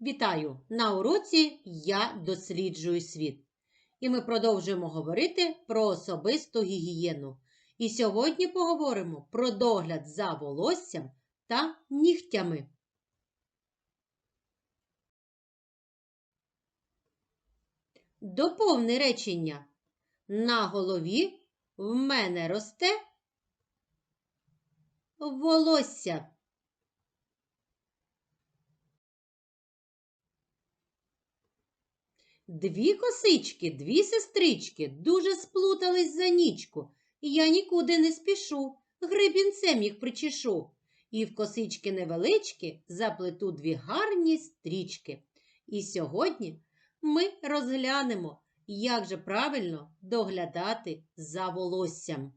Вітаю! На уроці Я досліджую світ. І ми продовжуємо говорити про особисту гігієну. І сьогодні поговоримо про догляд за волоссям та нігтями. Доповни речення. На голові в мене росте волосся. Дві косички, дві сестрички дуже сплутались за нічку. Я нікуди не спішу, грибінцем їх причешу. І в косички невеличкі заплету дві гарні стрічки. І сьогодні ми розглянемо, як же правильно доглядати за волоссям.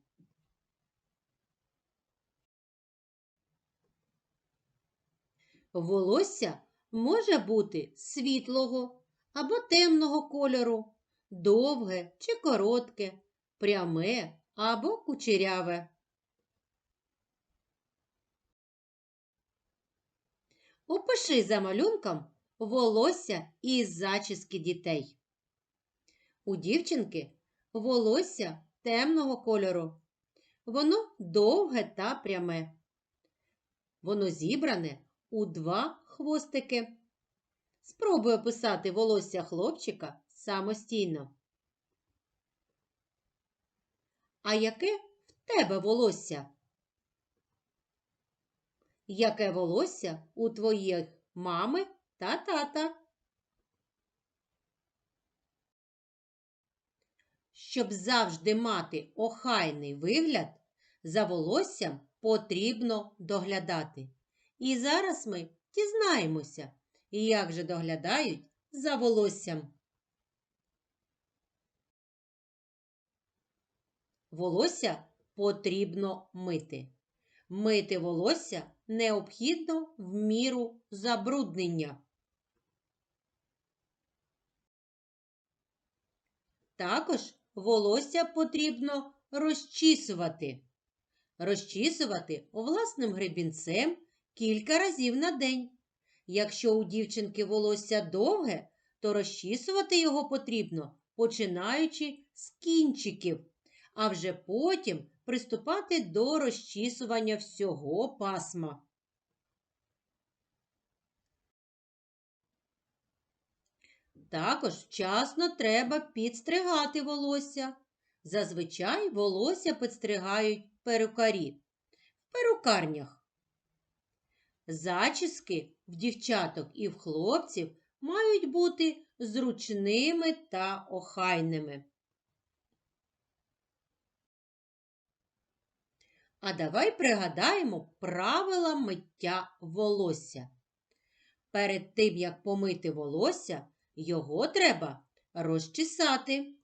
Волосся може бути світлого або темного кольору, довге чи коротке, пряме або кучеряве. Опиши за малюнком волосся із зачіски дітей. У дівчинки волосся темного кольору. Воно довге та пряме. Воно зібране у два хвостики. Спробуй описати волосся хлопчика самостійно. А яке в тебе волосся? Яке волосся у твоїх мами та тата? Щоб завжди мати охайний вигляд, за волоссям потрібно доглядати. І зараз ми дізнаємося, як же доглядають за волоссям. Волосся потрібно мити. Мити волосся необхідно в міру забруднення. Також волосся потрібно розчісувати. Розчісувати власним гребінцем кілька разів на день. Якщо у дівчинки волосся довге, то розчісувати його потрібно, починаючи з кінчиків, а вже потім приступати до розчісування всього пасма. Також вчасно треба підстригати волосся. Зазвичай волосся підстригають перукарі в перукарнях. Зачіски в дівчаток і в хлопців мають бути зручними та охайними. А давай пригадаємо правила миття волосся. Перед тим, як помити волосся, його треба розчесати.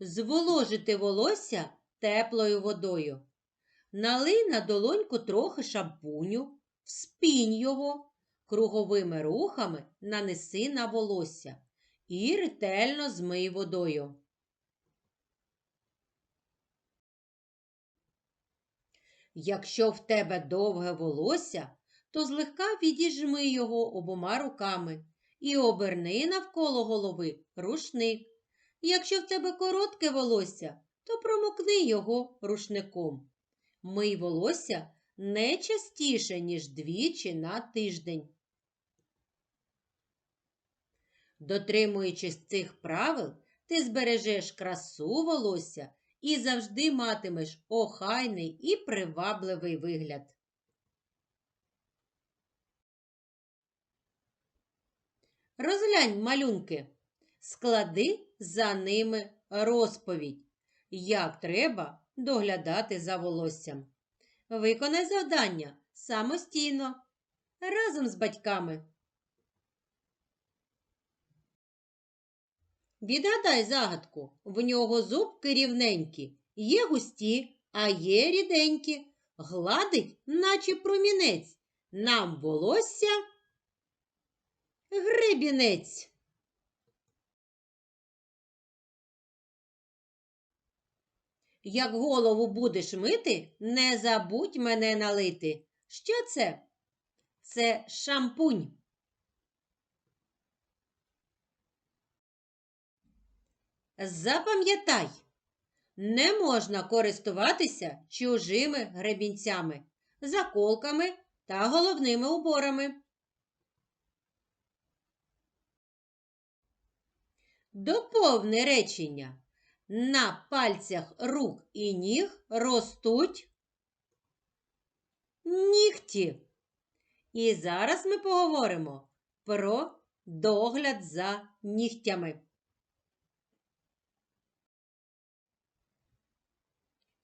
Зволожити волосся теплою водою. Налий на долоньку трохи шампуню, вспінь його, круговими рухами нанеси на волосся і ретельно змий водою. Якщо в тебе довге волосся, то злегка відіжми його обома руками і оберни навколо голови рушник. Якщо в тебе коротке волосся, то промокни його рушником. Мий волосся не частіше, ніж двічі на тиждень. Дотримуючись цих правил, ти збережеш красу волосся і завжди матимеш охайний і привабливий вигляд. Розглянь малюнки, склади за ними розповідь, як треба доглядати за волоссям. Виконай завдання самостійно, разом з батьками. Відгадай загадку, в нього зубки рівненькі, є густі, а є ріденькі. Гладить, наче промінець, нам волосся гребінець. Як голову будеш мити, не забудь мене налити. Що це? це шампунь. Запам'ятай, не можна користуватися чужими гребінцями, заколками та головними уборами. Доповни речення. На пальцях рук і ніг ростуть нігті. І зараз ми поговоримо про догляд за нігтями.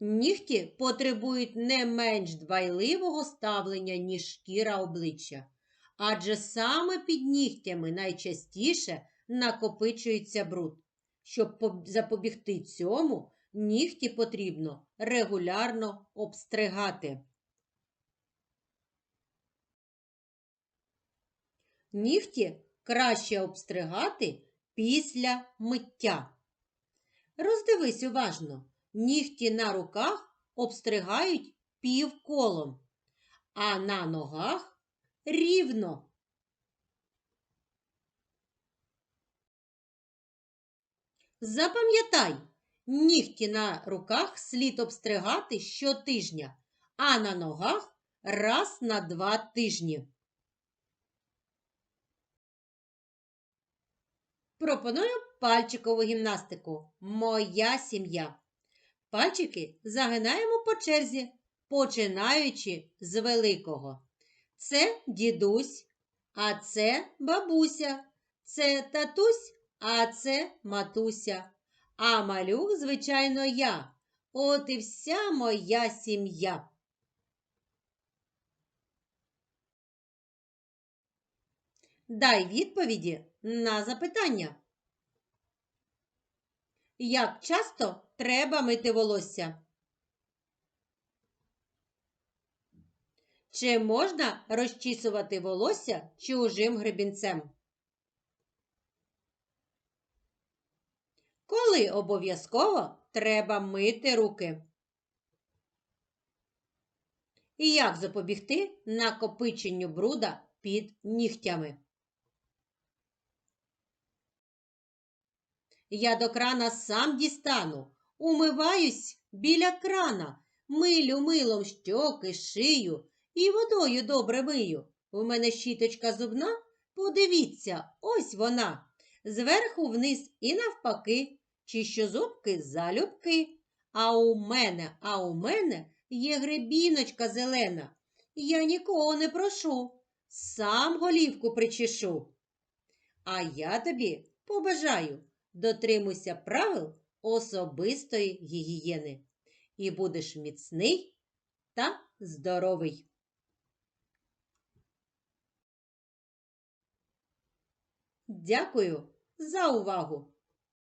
Нігті потребують не менш дбайливого ставлення, ніж шкіра обличчя, адже саме під нігтями найчастіше накопичується бруд. Щоб запобігти цьому, нігті потрібно регулярно обстригати. Нігті краще обстригати після миття. Роздивись уважно. Нігті на руках обстригають півколом, а на ногах рівно. Запам'ятай, нігті на руках слід обстригати щотижня, а на ногах раз на два тижні. Пропоную пальчикову гімнастику. Моя сім'я. Пальчики загинаємо по черзі, починаючи з великого. Це дідусь, а це бабуся, це татусь, а це матуся. А малюк, звичайно, я. От і вся моя сім'я. Дай відповіді на запитання. Як часто треба мити волосся? Чи можна розчісувати волосся чужим гребінцем? Коли обов'язково треба мити руки? І як запобігти накопиченню бруда під нігтями? Я до крана сам дістану, умиваюсь біля крана, милю милом щоки, шию і водою добре мию. У мене щіточка зубна, подивіться, ось вона. Зверху вниз і навпаки, чищу зубки залюбки. А у мене, а у мене є гребіночка зелена. Я нікого не прошу, сам голівку причешу. А я тобі побажаю дотримуйся правил особистої гігієни і будеш міцний та здоровий. Дякую за увагу!